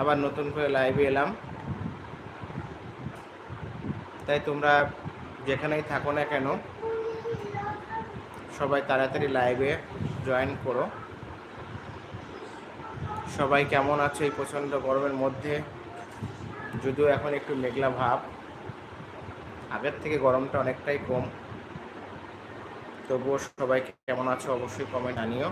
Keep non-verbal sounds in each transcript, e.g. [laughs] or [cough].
আবার নতুন করে লাইভে এলাম। তাই তোমরা যেখানেই থাকো না কেন, সবাই তাড়াতাড়ি লাইভে জয়েন করো। সবাই কেমন আছে এই প্রচণ্ড গরমের মধ্যে? যদিও এখন একটু মেঘলা ভাব। আগের থেকে গরমটা অনেকটাই কম। তবুও সবাই কেমন আছো অবশ্যই কমেন্ট আনিও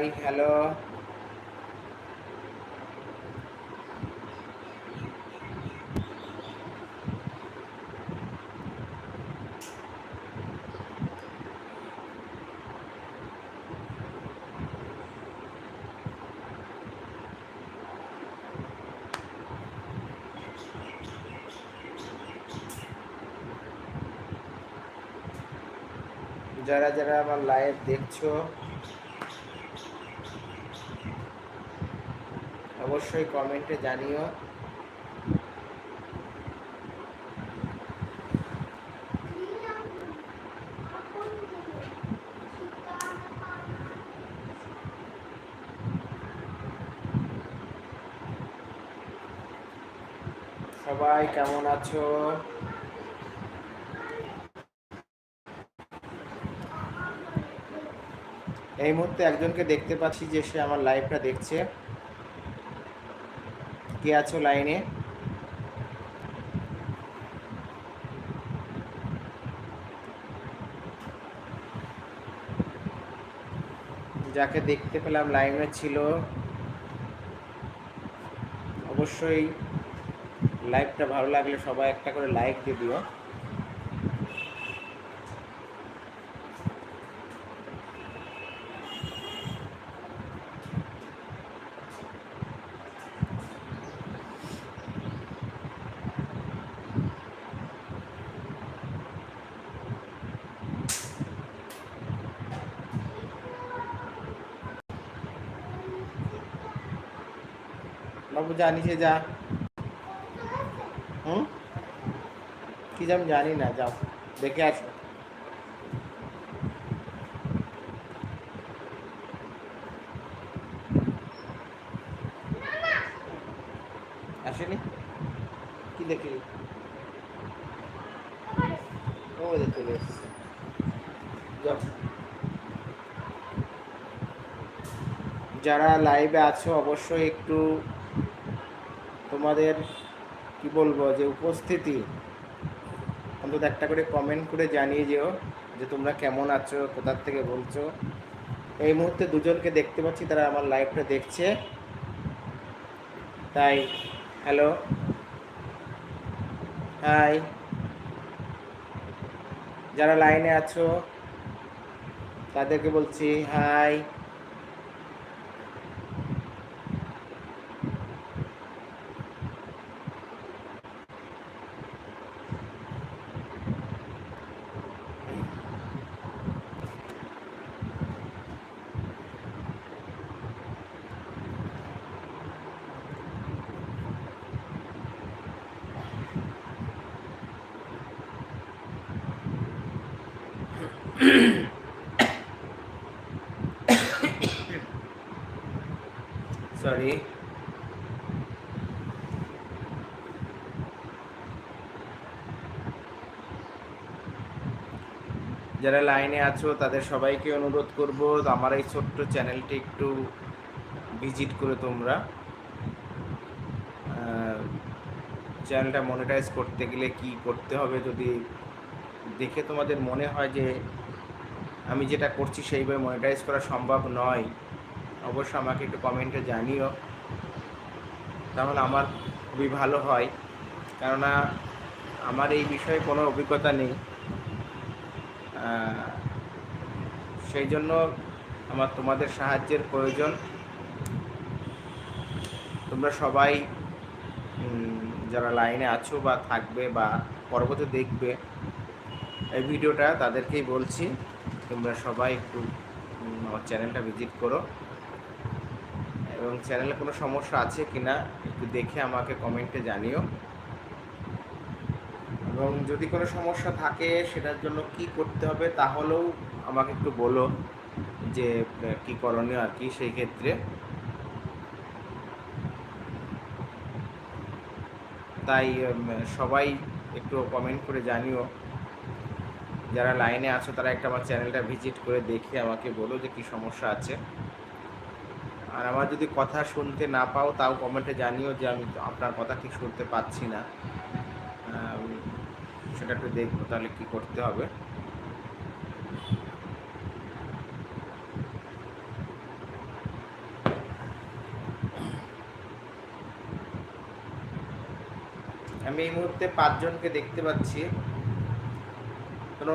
হাই হ্যালো যারা যারা আমার লাইভ দেখছ অবশ্যই কমেন্টে জানিও। সবাই কেমন আছো? এই মুহূর্তে একজনকে দেখতে পাচ্ছি যে সে আমার লাইভটা দেখছে। কে আছো লাইনে? যাকে দেখতে পেলাম লাইনে ছিল, অবশ্যই লাইভটা ভালো লাগলে সবাই একটা করে লাইক দিয়ে দিও। যা নিচে যা হুম কি আমি জানি না যাও দেখে আসো আসেনি কি দেখলি ও চলে যাও যারা লাইভে আছো, অবশ্যই একটু তোমাদের কি বলব যে উপস্থিতি, অন্তত একটা করে কমেন্ট করে জানিয়ে যেও যে তোমরা কেমন আছো, কোথার থেকে বলছো। এই মুহূর্তে দুজনকে দেখতে পাচ্ছি, তারা আমার লাইভটা দেখছে। তাই হ্যালো হাই যারা লাইনে আছো, তাদেরকে বলছি হাই যারা লাইনে আছো, তাদের সবাইকে অনুরোধ করব, আমার এই ছোট্ট চ্যানেলটি একটু ভিজিট করে তোমরা। চ্যানেলটা মনিটাইজ করতে গেলে কি করতে হবে যদি দেখে তোমাদের মনে হয় যে আমি যেটা করছি সেইভাবে মনিটাইজ করা সম্ভব নয়, অবশ্য আমাকে একটু কমেন্টে জানিও। তাহলে আমার খুবই ভালো হয়। কেননা আমার এই বিষয়ে কোনো অভিজ্ঞতা নেই। সেই জন্য আমার তোমাদের সাহায্যের প্রয়োজন। তোমরা সবাই যারা লাইনে আছো বা থাকবে বা পরবর্তী দেখবে এই ভিডিওটা, তাদেরকেই বলছি, তোমরা সবাই একটু আমার চ্যানেলটা ভিজিট করো। এবং চ্যানেলে কোনো সমস্যা আছে কিনা, একটু দেখে আমাকে কমেন্টে জানিও। এবং যদি কোনো সমস্যা থাকে সেটার জন্য কি করতে হবে তাহলেও আমাকে একটু বলো যে কি করণীয় আর কি সেই ক্ষেত্রে। তাই সবাই একটু কমেন্ট করে জানিও। যারা লাইনে আছো তারা একটা আমার চ্যানেলটা ভিজিট করে দেখে আমাকে বলো যে কি সমস্যা আছে। আর আমার যদি কথা শুনতে না পাও তাও কমেন্টে জানিও যে আমি আপনার কথা ঠিক শুনতে পাচ্ছি না। সেটা একটু দেখব, তাহলে কি করতে হবে। আমি এই মুহূর্তে পাঁচজনকে দেখতে পাচ্ছি। কোনো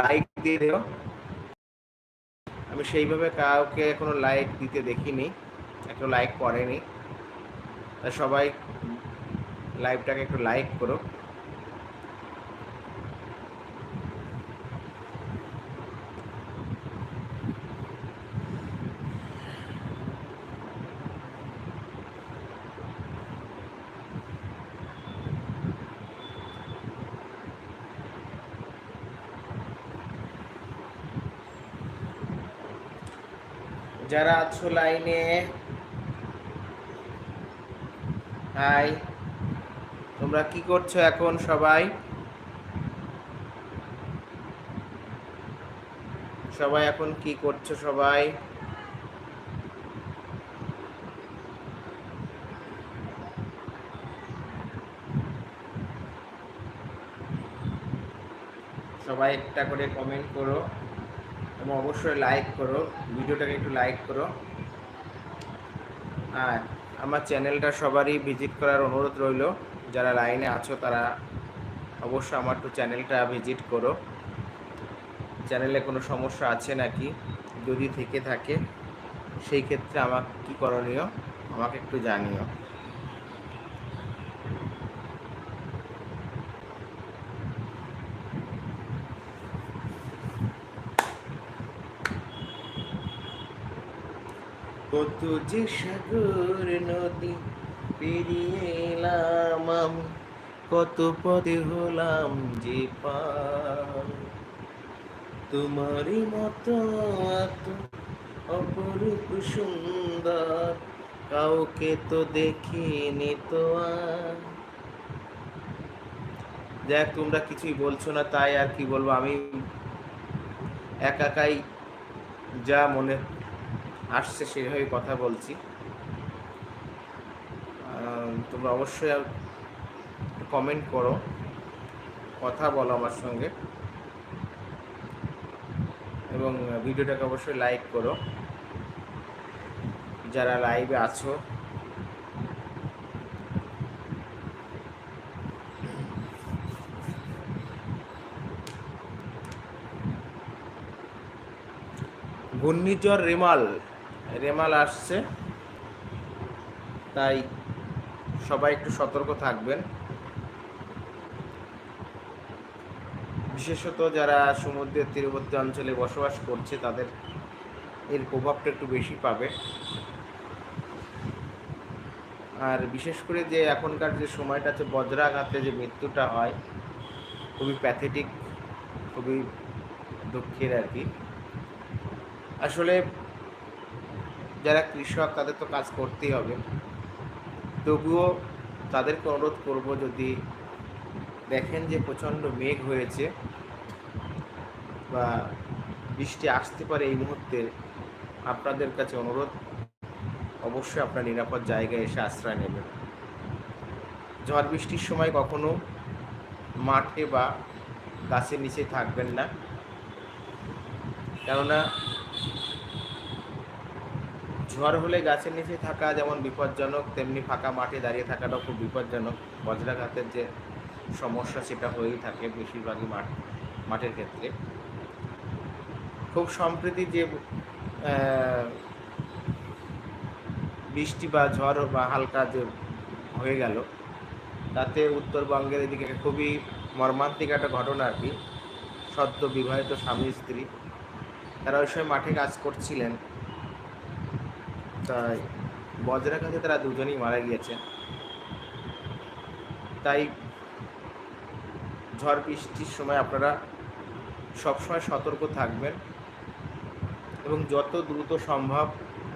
লাইক দিয়ে দিও। আমি সেইভাবে কাউকে এখনও লাইক দিতে দেখিনি একটু লাইক করেনি। সবাই লাইভটাকে একটু লাইক করো। যারা আছো লাইনে হাই। তোমরা কি করছ এখন সবাই? সবাই এখন কি করছ সবাই? সবাই একটা করে কমেন্ট করো এবং অবশ্যই লাইক করো। ভিডিওটাকে একটু লাইক করো। আর আমার চ্যানেলটা সবারই ভিজিট করার অনুরোধ রইল। যারা লাইনে আছো, তারা অবশ্য আমার তো চ্যানেলটা ভিজিট করো। চ্যানেলে কোনো সমস্যা আছে নাকি? যদি থেকে থাকে, সেই ক্ষেত্রে আমার কী করণীয়? আমাকে একটু জানিও। কত যে সাগর নদী পেরিয়ে এলাম আমি, কত পদে হলাম যে পার। তোমারই মতো অপরূপ সুন্দর, কাউকে তো দেখিনি তো আর। দেখ, তোমরা কিছুই বলছো না, তাই আর কি বলব? আমি একাকাই যা মনে আসছে সেভাবেই কথা বলছি। তোমরা অবশ্যই কমেন্ট করো। কথা বলো আমার সঙ্গে। এবং ভিডিওটাকে অবশ্যই লাইক করো। যারা লাইভে আছো। ঘূর্ণিঝড় রেমাল। রেমাল আসছে। তাই সবাই একটু সতর্ক থাকবেন। বিশেষত যারা সমুদ্রের তীরবর্তী অঞ্চলে বসবাস করছে, তাদের এর প্রভাবটা একটু বেশি পাবে। আর বিশেষ করে যে এখনকার যে সময়টা আছে, বজ্রাঘাতে যে মৃত্যুটা হয়, খুবই প্যাথেটিক খুবই দুঃখের আর কি। আসলে যারা কৃষক, তাদের তো কাজ করতেই হবে। তবুও তাদেরকে অনুরোধ করব, যদি দেখেন যে প্রচণ্ড মেঘ হয়েছে বা বৃষ্টি আসতে পারে এই মুহূর্তে, আপনাদের কাছে অনুরোধ, অবশ্যই আপনার নিরাপদ জায়গায় এসে আশ্রয় নেবেন। ঝড় বৃষ্টির সময় কখনো মাঠে বা গাছের নিচে থাকবেন না। কেননা ঝড় হলে গাছের নিচে থাকা যেমন বিপজ্জনক, তেমনি ফাঁকা মাঠে দাঁড়িয়ে থাকাটাও খুব বিপজ্জনক। বজ্রাঘাতের যে সমস্যা, সেটা হয়েই থাকে বেশিরভাগই মাঠ, মাঠের ক্ষেত্রে। খুব সম্প্রতি যে বৃষ্টি বা ঝড় বা হালকা যে হয়ে গেল, তাতে উত্তরবঙ্গের এদিকে খুবই মর্মান্তিক একটা ঘটনা আর কি। সদ্য বিবাহিত স্বামী, স্ত্রী, তারা ওই সময় মাঠে কাজ করছিলেন। তাই বজ্রাঘাতে তারা দুজনেই মারা গিয়েছে। তাই ঝড় বৃষ্টির সময় আপনারা সবসময় সতর্ক থাকবেন এবং যত দ্রুত সম্ভব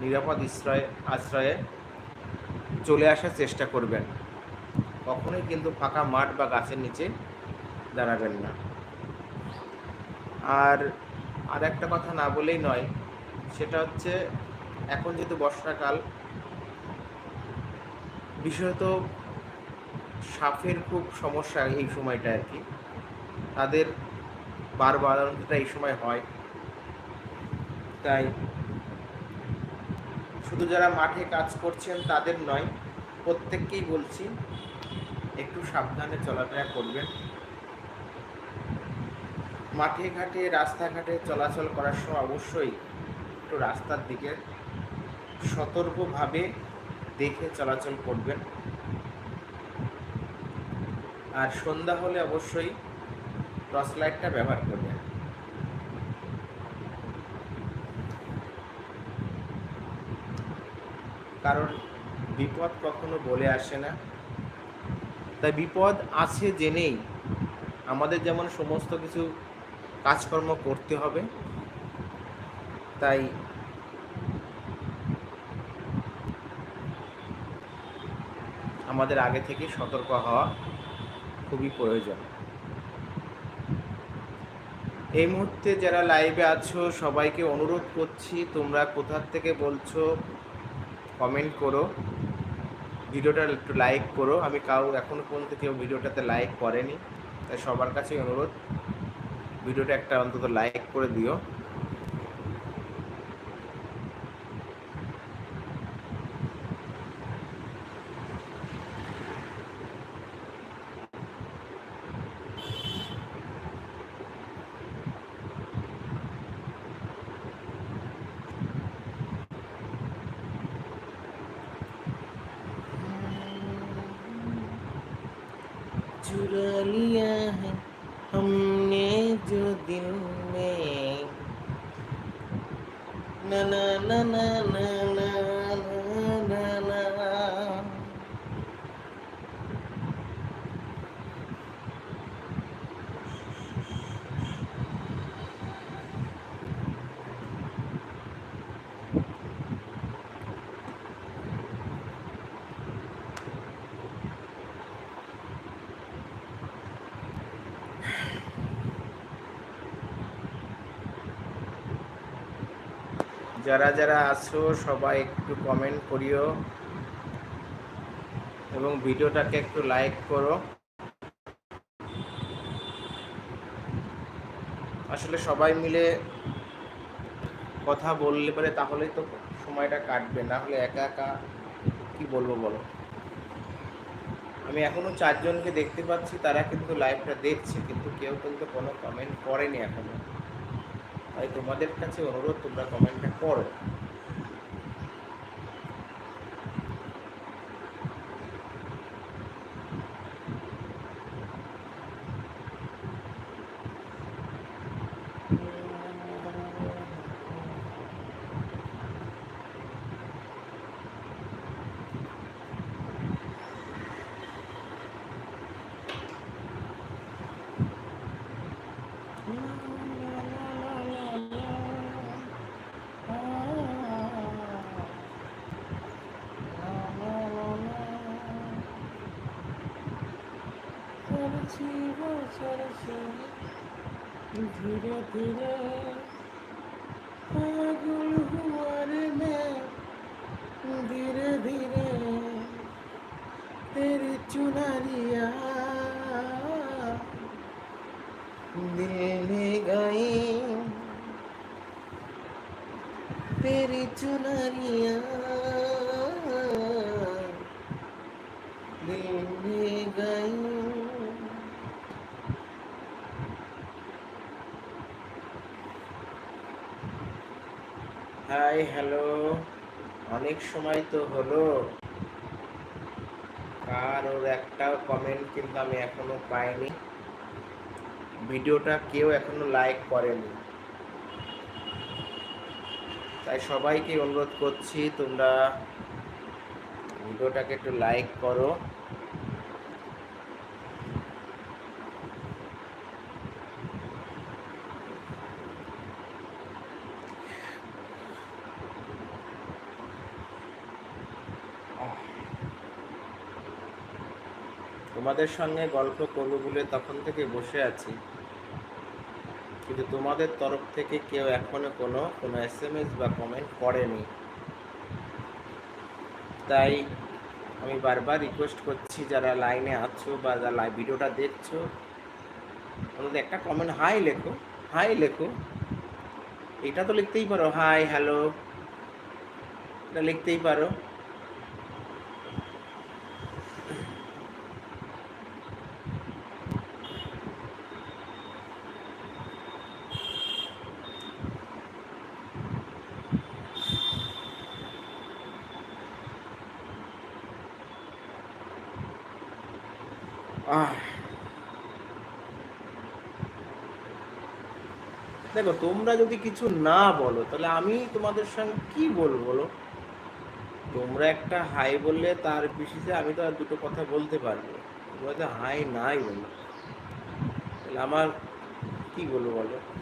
নিরাপদ আশ্রয়ে আশ্রয়ে চলে আসার চেষ্টা করবেন। কখনোই কিন্তু ফাঁকা মাঠ বা গাছের নিচে দাঁড়াবেন না। আর আর একটা কথা না বলেই নয়, সেটা হচ্ছে এখন যেহেতু বর্ষাকাল, বিশেষত সাপের খুব সমস্যা এই সময়টা আর কি। তাদের বার এই সময় হয়। তাই শুধু যারা মাঠে কাজ করছেন তাদের নয়, প্রত্যেককেই বলছি, একটু সাবধানে চলাফেরা করবেন। মাঠে ঘাটে, রাস্তাঘাটে চলাচল করার সময় অবশ্যই একটু রাস্তার দিকে সতর্কভাবে দেখে চলাচল করবেন। আর সন্ধ্যা হলে অবশ্যই টর্চ লাইটটা ব্যবহার করবেন। কারণ বিপদ কখনো বলে আসে না। তাই বিপদ আছে জেনেই আমাদের যেমন সমস্ত কিছু কাজকর্ম করতে হবে, তাই আমাদের আগে থেকে সতর্ক হওয়া খুবই প্রয়োজন। এই মুহূর্তে যারা লাইভে আছো, সবাইকে অনুরোধ করছি, তোমরা কোথার থেকে বলছো কমেন্ট করো। ভিডিওটা একটু লাইক করো। আমি কাউ এখনও পর্যন্ত কেউ ভিডিওটাতে লাইক করেনি, তাই সবার কাছে অনুরোধ, ভিডিওটা একটা অন্তত লাইক করে দিও। যারা যারা আছো, সবাই একটু কমেন্ট করিও এবং ভিডিওটাকে একটু লাইক করো। আসলে সবাই মিলে কথা বললে পারে তাহলেই তো সময়টা কাটবে, না হলে একা একা কি বলব বলো? আমি এখনও চারজনকে দেখতে পাচ্ছি, তারা কিন্তু লাইভটা দেখছে, কিন্তু কেউ কিন্তু কোনো কমেন্ট করেনি এখনও। তাই তোমাদের কাছে অনুরোধ তোমরা কমেন্টটা করো জীব সরসে ধীরে ধীরে পাগল হুয়ার মে ধীরে ধীরে তেরি চুনারিয়া দিলে গাই তেরি চুনারিয়া হাই, হ্যালো। অনেক সময় তো হলো। আর ওর একটাও কমেন্ট কিন্তু আমি এখনও পাইনি। ভিডিওটা কেউ এখনও লাইক করেনি। তাই সবাইকে অনুরোধ করছি তোমরা ভিডিওটাকে একটু লাইক করো। তোমাদের সঙ্গে গল্প করব বলে তখন থেকে বসে আছি। কিন্তু তোমাদের তরফ থেকে কেউ এখনও কোনো কোনো এস এম এস বা কমেন্ট করেনি। তাই আমি বারবার রিকোয়েস্ট করছি, যারা লাইনে আছো বা যারা ভিডিওটা দেখছ অন্তত একটা কমেন্ট হাই লেখো হাই লেখো। এটা তো লিখতেই পারো হাই হ্যালো এটা লিখতেই পারো। দেখো, তোমরা যদি কিছু না বলো, তাহলে আমি তোমাদের সঙ্গে কি বলব বলো? তোমরা একটা হাই বললে তার বিশেষে আমি তো আর দুটো কথা বলতে পারব। তোমরা তো হাই নাই বলো। তাহলে আমার কি বলব বলো?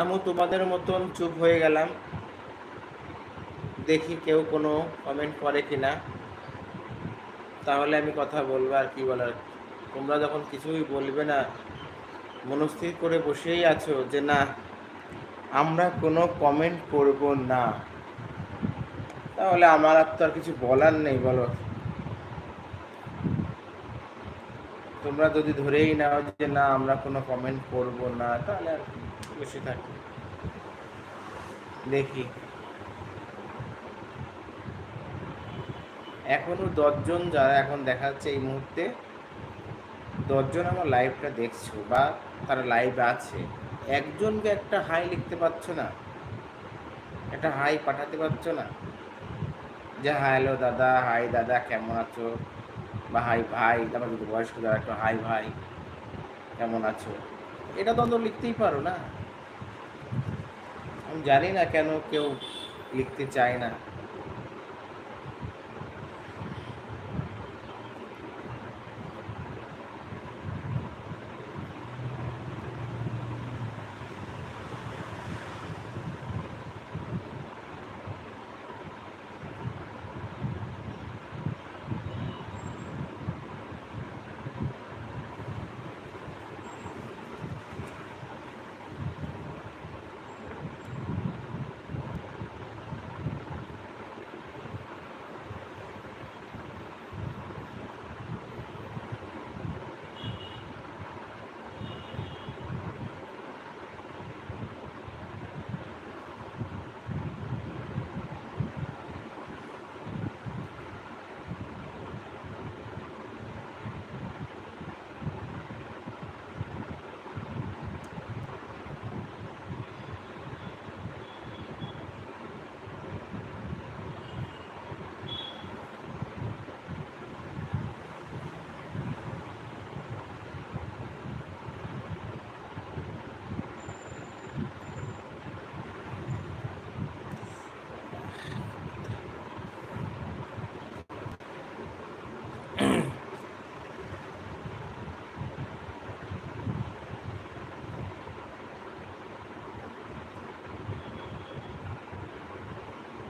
আমিও তোমাদের মতন চুপ হয়ে গেলাম। দেখি কেউ কোনো কমেন্ট করে কি না তাহলে আমি কথা বলব আর কি বলার। তোমরা যখন কিছুই বলবে না, মনস্থির করে বসেই আছো যে না, আমরা কোনো কমেন্ট করব না। তাহলে আমার আর তো আর কিছু বলার নেই, বলো। তোমরা যদি ধরেই নাও যে না, আমরা কোনো কমেন্ট করব না, তাহলে আর বসে থাকি। দেখি। এখনও দশজন যারা এখন দেখা যাচ্ছে এই মুহূর্তে, দশজন আমার লাইভটা দেখছ বা তারা লাইভ আছে। একজনকে একটা হাই লিখতে পারছ না? একটা হাই পাঠাতে পারছ না? যে হ্যালো দাদা হাই দাদা, কেমন আছো? বা হাই ভাই তারপর যদি বয়স্ক যারা একটু হাই ভাই, কেমন আছো? এটা তো লিখতেই পারো না? আমি জানি না কেন কেউ লিখতে চায় না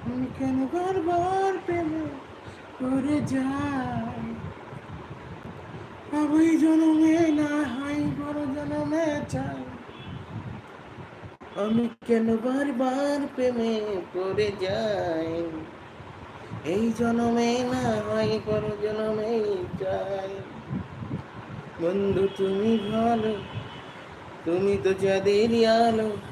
আমি কেন বারবার প্রেমে করে যাই আমি জনমে না হাই বড় জনমে চাই। আমি কেন বারবার প্রেমে পড়ে যাই? এই জনমে না হয় পর জনমে চাই। বন্ধু, তুমি ভালো, তুমি তো যাদের আলো।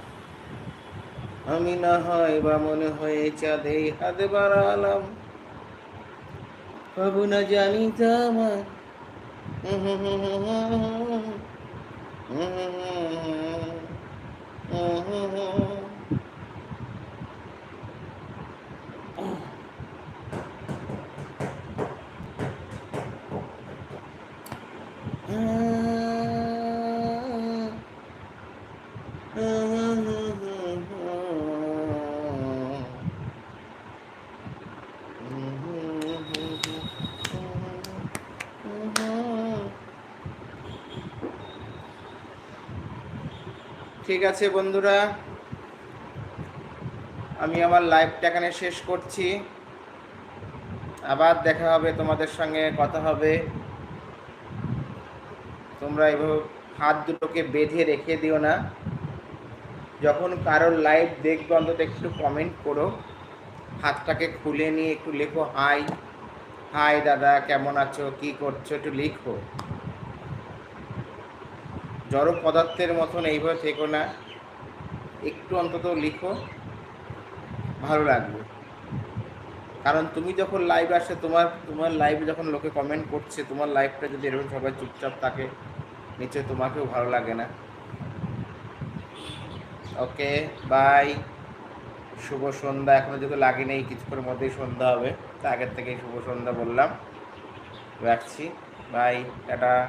আমি না হয় বা মনে হয়ে চাঁদে হাতে বাড়ালাম। পাবো না জানি তোমার [laughs] ঠিক আছে, বন্ধুরা। আমি আমার লাইভটা এখানে শেষ করছি। আবার দেখা হবে, তোমাদের সঙ্গে কথা হবে। তোমরা এভাবে হাত দুটোকে বেঁধে রেখে দিও না। যখন কারোর লাইভ দেখবে, অন্তত একটু কমেন্ট করো। হাতটাকে খুলে নিয়ে একটু লেখো হাই হাই দাদা, কেমন আছো? কি করছ? একটু লিখো। জড় পদার্থের মতন এইভাবে থেকো না। একটু অন্তত লিখো। ভালো লাগবে। কারণ তুমি যখন লাইভ আসে, তোমার তোমার লাইভে যখন লোকে কমেন্ট করছে, তোমার লাইভটা যদি এরকম সবাই চুপচাপ থাকে নিচে তোমাকেও ভালো লাগে না। ওকে বাই শুভ সন্ধ্যা। এখনও যদি লাগে নেই কিছুক্ষণের মধ্যেই সন্ধ্যা হবে। তা আগের থেকেই শুভ সন্ধ্যা বললাম। রাখছি। Bye tata.